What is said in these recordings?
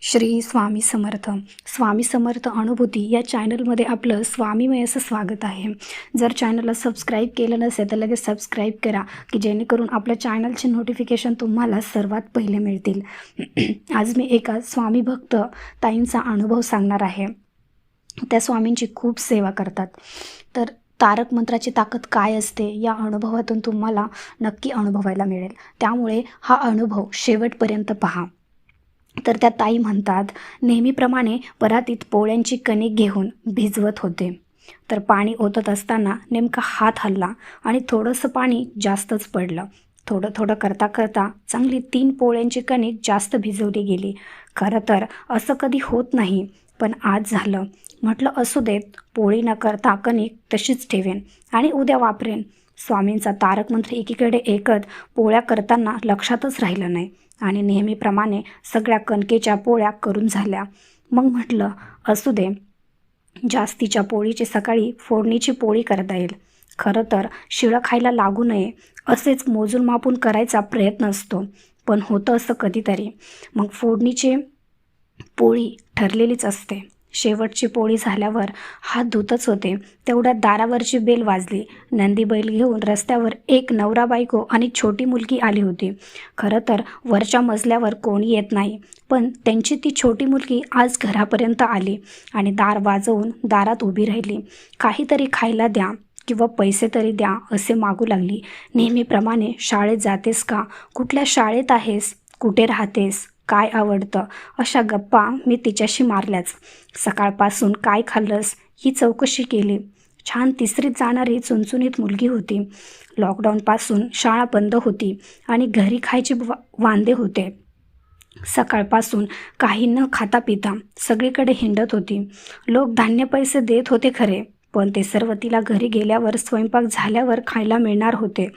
श्री स्वामी समर्थ. स्वामी समर्थ अनुभूती या चॅनलमध्ये आपलं स्वामीमय असं स्वागत आहे. जर चॅनलला सबस्क्राईब केलं नसेल तर लगेच सबस्क्राईब करा की जेणेकरून आपल्या चॅनलचे नोटिफिकेशन तुम्हाला सर्वात पहिले मिळतील. आज मी एका स्वामी भक्त ताईंचा अनुभव सांगणार आहे. त्या स्वामींची खूप सेवा करतात. तर तारक मंत्राची ताकद काय असते या अनुभवातून तुम्हाला नक्की अनुभवायला मिळेल. त्यामुळे हा अनुभव शेवटपर्यंत पहा. तर त्या ताई म्हणतात नेहमीप्रमाणे परातीत पोळ्यांची कणिक घेऊन भिजवत होते. तर पाणी ओतत असताना नेमका हात हल्ला आणि थोडंसं पाणी जास्तच पडलं. थोडं थोडं करता करता चांगली तीन पोळ्यांची कणिक जास्त भिजवली गेली. खरं तर असं कधी होत नाही पण आज झालं. म्हटलं असू देत पोळी न करता कणिक तशीच ठेवेन आणि उद्या वापरेन. स्वामींचा तारक मंत्र एकीकडे एकत पोळ्या करताना लक्षातच राहिलं नाही. आणि नेहमीप्रमाणे सगळ्या कणकेच्या पोळ्या करून झाल्या. मग म्हटलं असू दे. जास्तीच्या पोळीची सकाळी फोडणीची पोळी करता येईल. खरं तर शिळं खायला लागू नये असेच मोजून मापून करायचा प्रयत्न असतो. पण होतं असं कधीतरी. मग फोडणीची पोळी ठरलेलीच असते. शेवटची पोळी झाल्यावर हात धुतच होते. तेवढ्यात दारावरची बेल वाजली. नंदी बैल घेऊन रस्त्यावर एक नवरा बायको आणि छोटी मुलगी आली होती. खरं तर वरच्या मजल्यावर कोणी येत नाही. पण त्यांची ती छोटी मुलगी आज घरापर्यंत आली आणि दार वाजवून दारात उभी राहिली. काहीतरी खायला द्या किंवा पैसे तरी द्या असे मागू लागली. नेहमीप्रमाणे शाळेत जातेस का? कुठल्या शाळेत आहेस? कुठे राहतेस? काय आवडतं? अशा गप्पा मी तिच्याशी मारल्याच. सकाळपासून काय खाल्लंस? ही चौकशी केली. छान तिसरीत जाणारी चुनचुनीत मुलगी होती. लॉकडाऊनपासून शाळा बंद होती आणि घरी खायचे वा वांदे होते. सकाळपासून काही न खाता पिता सगळीकडे हिंडत होती. लोक धान्य पैसे देत होते खरे. पण ते सर्व तिला घरी गेल्यावर स्वयंपाक झाल्यावर खायला मिळणार होते.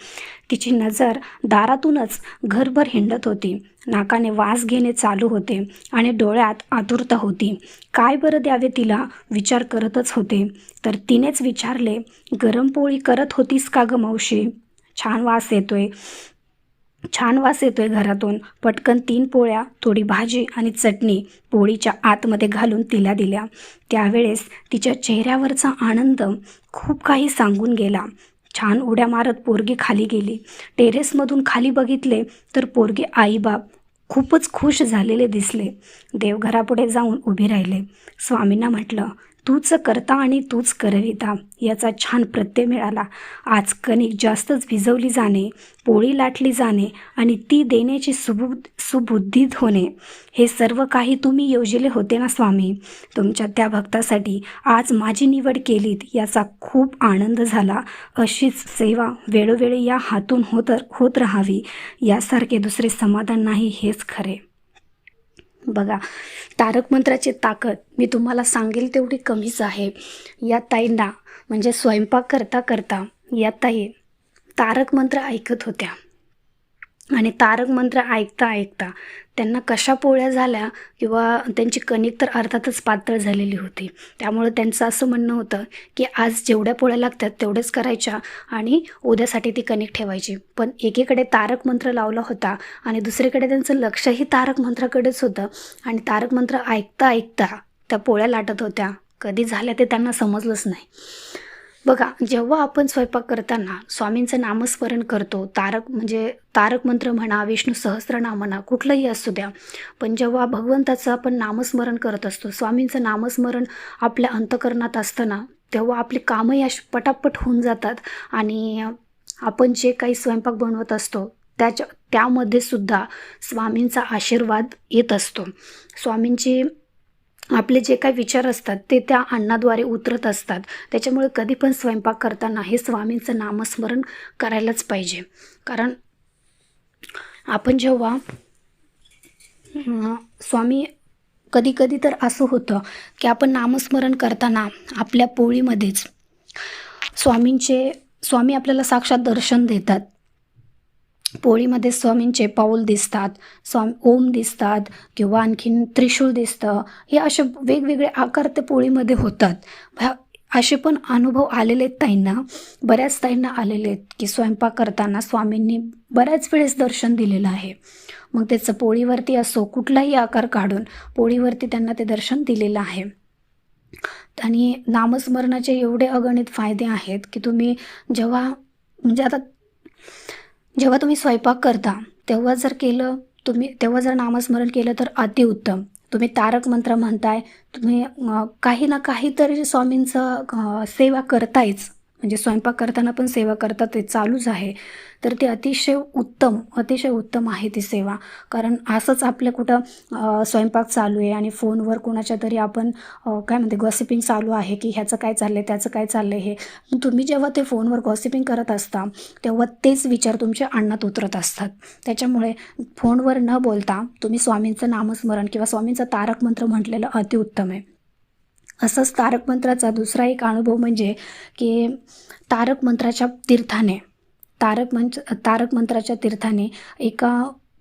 तिची नजर दारातूनच घरभर हिंडत होती. नाकाने वास घेणे चालू होते आणि डोळ्यात आतुरता होती. काय बरं द्यावे तिला? विचार करतच होते. तर तिनेच विचारले गरम पोळी करत होतीस का ग मावशी? छान वास येतोय. छान वास येतोय घरातून. पटकन तीन पोळ्या थोडी भाजी आणि चटणी पोळीच्या आतमध्ये घालून तिला दिल्या. त्यावेळेस तिच्या चेहऱ्यावरचा आनंद खूप काही सांगून गेला. छान उड्या मारत पोरगी खाली गेली. टेरेसमधून खाली बघितले तर पोरगे आईबाप खूपच खुश झालेले दिसले. देवघरापुढे जाऊन उभे राहिले. स्वामींना म्हटलं तूच करता आणि तूच करविता याचा छान प्रत्यय मिळाला. आज कणिक जास्तच भिजवली जाणे पोळी लाटली जाणे आणि ती देण्याची सुबु सुबुद्धीत होणे हे सर्व काही तुम्ही योजले होते ना स्वामी? तुमच्या त्या भक्तासाठी आज माझी निवड केलीत याचा खूप आनंद झाला. अशीच सेवा वेळोवेळी या हातून होत होत राहावी. यासारखे दुसरे समाधान नाही हेच खरे. बघा तारक मंत्राची ताकद मी तुम्हाला सांगेल तेवढी कमीच आहे. या ताईंना म्हणजे स्वयंपाक करता करता या ताई तारक मंत्र ऐकत होत्या. आणि तारक मंत्र ऐकता ऐकता त्यांना कशा पोळ्या झाल्या किंवा त्यांची कणिक तर अर्थातच पातळ झालेली होती. त्यामुळे त्यांचं असं म्हणणं होतं की आज जेवढ्या पोळ्या लागतात तेवढ्याच करायच्या आणि उद्यासाठी ती कणिक ठेवायची. पण एकीकडे तारक मंत्र लावला होता आणि दुसरीकडे त्यांचं लक्षही तारक मंत्राकडेच होतं आणि तारक मंत्र ऐकता ऐकता त्या पोळ्या लाटत होत्या. कधी झाल्या ते त्यांना समजलंच नाही. बघा जेव्हा आपण स्वयंपाक करताना स्वामींचं नामस्मरण करतो तारक म्हणजे तारक मंत्र म्हणा विष्णू सहस्रनाम म्हणा कुठलंही असू द्या पण जेव्हा भगवंताचं आपण नामस्मरण करत असतो स्वामींचं नामस्मरण आपल्या अंतकरणात असताना तेव्हा आपली कामंही अशी पटापट होऊन जातात आणि आपण जे काही स्वयंपाक बनवत असतो त्याच्या त्यामध्ये सुद्धा स्वामींचा आशीर्वाद येत असतो. स्वामींची आपले जे काही विचार असतात ते त्या अन्नाद्वारे उतरत असतात. त्याच्यामुळे कधी पण स्वयंपाक करताना हे स्वामींचं नामस्मरण करायलाच पाहिजे. कारण आपण जेव्हा स्वामी कधी कधी तर असं होतं की आपण नामस्मरण करताना आपल्या पोळीमध्येच स्वामींचे स्वामी आपल्याला साक्षात दर्शन देतात. पोळीमध्ये स्वामींचे पाऊल दिसतात स्वामी ओम दिसतात किंवा आणखीन त्रिशूळ दिसतं. हे असे वेगवेगळे आकार त्या पोळीमध्ये होतात. असे पण अनुभव आलेले आहेत ताईंना. बऱ्याच ताईंना आलेले आहेत की स्वयंपाक करताना स्वामींनी बऱ्याच वेळेस दर्शन दिलेलं आहे. मग त्याचं पोळीवरती असो कुठलाही आकार काढून पोळीवरती त्यांना ते दर्शन दिलेलं आहे. आणि नामस्मरणाचे एवढे अगणित फायदे आहेत की तुम्ही जेव्हा म्हणजे आता जेव्हा तुम्ही स्वयंपाक करता तेव्हा जर केलं तुम्ही तेव्हा जर नामस्मरण केलं तर अतिउत्तम तुम्ही तारक मंत्र म्हणताय तुम्ही काही ना काहीतरी स्वामींचं सेवा करतायच. म्हणजे स्वयंपाक करताना पण सेवा करता ते चालूच आहे. तर ते अतिशय उत्तम अतिशय उत्तम आहे ती सेवा. कारण असंच आपलं कुठं स्वयंपाक चालू आहे आणि फोनवर कोणाच्या तरी आपण काय म्हणते गॉसिपिंग चालू आहे की ह्याचं काय चाललं आहे त्याचं काय चाललं आहे हे. तुम्ही जेव्हा ते फोनवर गॉसिपिंग करत असता तेव्हा तेच विचार तुमच्या अन्नात उतरत असतात. त्याच्यामुळे फोनवर न बोलता तुम्ही स्वामींचं नामस्मरण किंवा स्वामींचं तारक मंत्र म्हटलेलं अतिउत्तम आहे. असंच तारक मंत्राचा दुसरा एक अनुभव म्हणजे की तारक मंत्राच्या तीर्थाने तारक मंच तारक मंत्राच्या तीर्थाने एका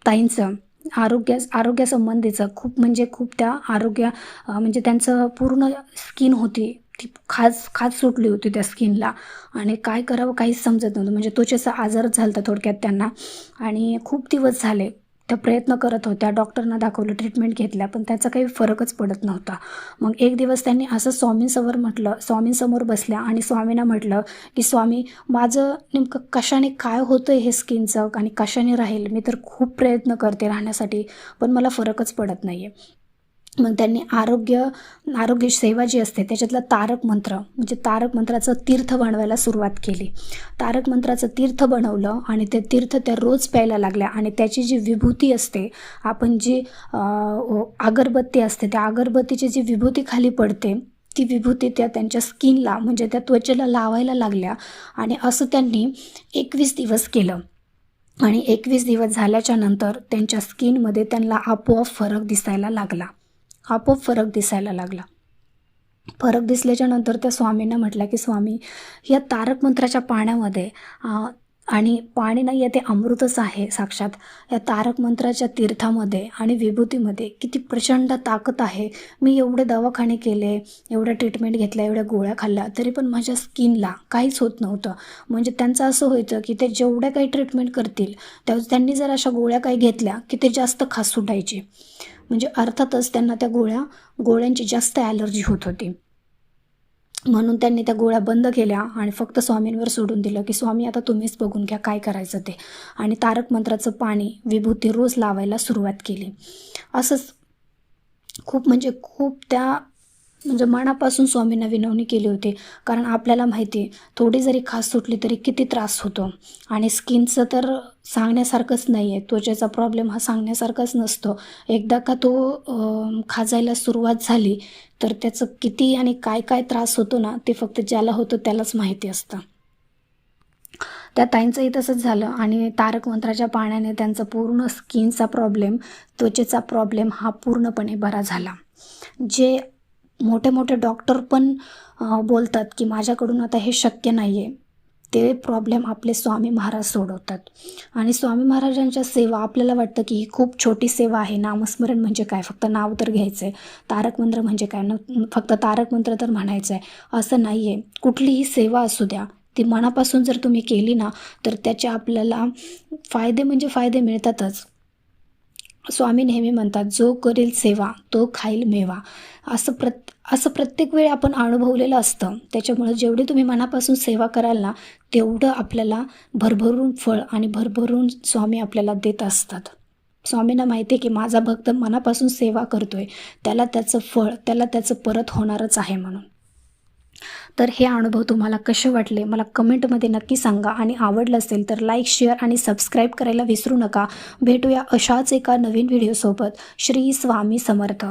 ताईंचं आरोग्यास आरोग्यासंबंधीचं खूप म्हणजे खूप त्या आरोग्य म्हणजे त्यांचं पूर्ण स्किन होती. ती खाज खाज सुटली होती त्या स्किनला. आणि काय करावं काहीच समजत नव्हतं. म्हणजे त्वचेचा आजारच झाला होता थोडक्यात त्यांना. आणि खूप दिवस झाले. त्या प्रयत्न करत होत्या. डॉक्टरना दाखवलं ट्रीटमेंट घेतल्या पण त्याचा काही फरकच पडत नव्हता. मग एक दिवस त्यांनी असं स्वामींसमोर म्हटलं स्वामींसमोर बसल्या आणि स्वामींना म्हटलं की स्वामी माझं नेमकं कशाने काय होतं हे स्किनचं आणि कशाने राहील? मी तर खूप प्रयत्न करते राहण्यासाठी पण मला फरकच पडत नाही आहे मग त्यांनी आरोग्य आरोग्य सेवा जी असते त्याच्यातलं तारक मंत्र म्हणजे तारक मंत्राचं तीर्थ बनवायला सुरुवात केली. तारक मंत्राचं तीर्थ बनवलं आणि ते तीर्थ त्या रोज प्यायला लागल्या आणि त्याची जी विभूती असते आपण जी अगरबत्ती असते त्या अगरबत्तीची जी विभूती खाली पडते ती विभूती त्या त्यांच्या स्किनला म्हणजे त्या त्वचेला लावायला लागल्या आणि असं त्यांनी एकवीस दिवस केलं. आणि एकवीस दिवस झाल्याच्यानंतर त्यांच्या स्किनमध्ये त्यांना आपोआप फरक दिसायला लागला. आपोआप फरक दिसायला लागला. फरक दिसल्याच्या नंतर त्या स्वामींना म्हटलं की स्वामी या तारक मंत्राच्या पाण्यामध्ये आणि पाणी नाही आहे ते अमृतच आहे साक्षात. या तारक मंत्राच्या तीर्थामध्ये आणि विभूतीमध्ये किती प्रचंड ताकद आहे. मी एवढे दवाखाने केले एवढ्या ट्रीटमेंट घेतल्या एवढ्या गोळ्या खाल्ल्या तरी पण माझ्या स्किनला काहीच होत नव्हतं. म्हणजे त्यांचं असं व्हायचं की ते जेवढ्या काही ट्रीटमेंट करतील त्या त्यांनी जर अशा गोळ्या काही घेतल्या की ते जास्त खास सुटायचे म्हणजे अर्थातच त्यांना त्या गोळ्या गोळ्यांची जास्त ॲलर्जी होत होती. म्हणून त्यांनी त्या गोळ्या बंद केल्या आणि फक्त स्वामींवर सोडून दिलं की स्वामी आता तुम्हीच बघून घ्या काय करायचं ते. आणि तारक मंत्राचं पाणी विभूती रोज लावायला सुरुवात केली. असंच खूप म्हणजे खूप त्या म्हणजे मनापासून स्वामींना विनवणी केली होती. कारण आपल्याला माहिती आहे थोडी जरी खास सुटली तरी किती त्रास होतो. आणि स्किनचं तर सांगण्यासारखंच नाही आहे त्वचेचा प्रॉब्लेम हा सांगण्यासारखाच नसतो. एकदा का तो खाजायला सुरुवात झाली तर त्याचं किती आणि काय काय त्रास होतो ना ते फक्त ज्याला होतं त्यालाच माहिती असतं. त्या ताईंचंही तसंच झालं. आणि तारक मंत्राच्या पाण्याने त्यांचा पूर्ण स्किनचा प्रॉब्लेम त्वचेचा प्रॉब्लेम हा पूर्णपणे बरा झाला. जे मोठे मोठे डॉक्टर पण बोलतात की माझ्याकडून आता हे शक्य नाही आहे ते प्रॉब्लेम आपले स्वामी महाराज सोडवतात. आणि स्वामी महाराजांच्या सेवा आपल्याला वाटतं की ही खूप छोटी सेवा आहे. नामस्मरण म्हणजे काय? फक्त नाव तर घ्यायचं आहे तारक मंत्र म्हणजे काय? न फक्त तारक मंत्र तर म्हणायचं आहे असं नाही आहे कुठलीही सेवा असू द्या. ती मनापासून जर तुम्ही केली ना तर त्याचे आपल्याला फायदे म्हणजे फायदे मिळतातच. स्वामी नेहमी म्हणतात जो करील सेवा तो खाईल मेवा. असं प्रत असं प्रत्येक वेळी आपण अनुभवलेलं असतं. त्याच्यामुळे जेवढी तुम्ही मनापासून सेवा कराल ना तेवढं आपल्याला भरभरून फळ आणि भरभरून स्वामी आपल्याला देत असतात. स्वामींना माहिती आहे की माझा भक्त मनापासून सेवा करतोय. त्याला त्याचं फळ त्याला त्याचं परत होणारच आहे म्हणून. तर हे अनुभव तुम्हाला कसे वाटले? मला कमेंटमध्ये नक्की सांगा. आणि आवडलं असेल तर लाईक शेअर आणि सबस्क्राईब करायला विसरू नका. भेटूया अशाच एका नवीन व्हिडिओसोबत श्री स्वामी समर्थ.